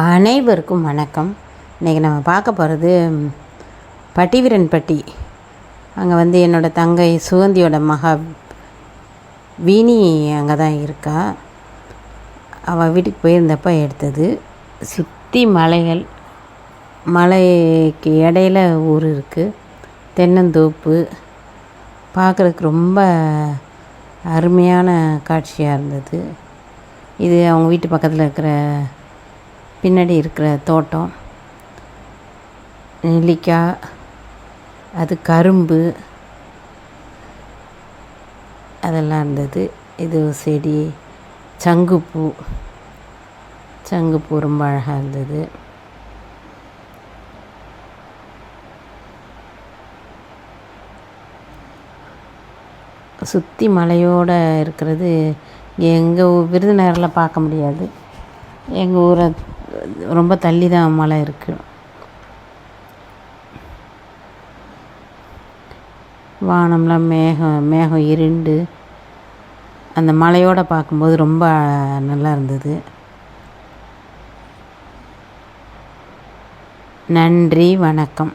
அனைவருக்கும் வணக்கம். இன்றைக்கி நம்ம பார்க்க போகிறது பட்டிவீரன்பட்டி. அங்கே வந்து என்னோடய தங்கை சுகந்தியோட மகா வீணி அங்கே தான் இருக்கா. அவள் வீட்டுக்கு போயிருந்தப்ப எடுத்தது. சுற்றி மலைகள் மலைக்கு இடையில ஊர் இருக்குது தென்னந்தோப்பு. பார்க்குறதுக்கு ரொம்ப அருமையான காட்சியாக இருந்தது. இது அவங்க வீட்டு பக்கத்தில் இருக்கிற பின்னாடி இருக்கிற தோட்டம் நெல்லிக்காய் அது கரும்பு அதெல்லாம் இருந்தது. இது செடி சங்குப்பூ. சங்குப்பூ ரொம்ப அழகாக இருந்தது. சுற்றி மலையோடு இருக்கிறது எங்கள் விருதுநகரில் பார்க்க முடியாது. எங்கள் ஊரை ரொம்ப தள்ளி தான் மலை இருக்குது வானம்லாம் மேகம் மேகம் இருண்டு. அந்த மலையோடு பார்க்கும்போது ரொம்ப நல்லா இருந்தது. நன்றி வணக்கம்.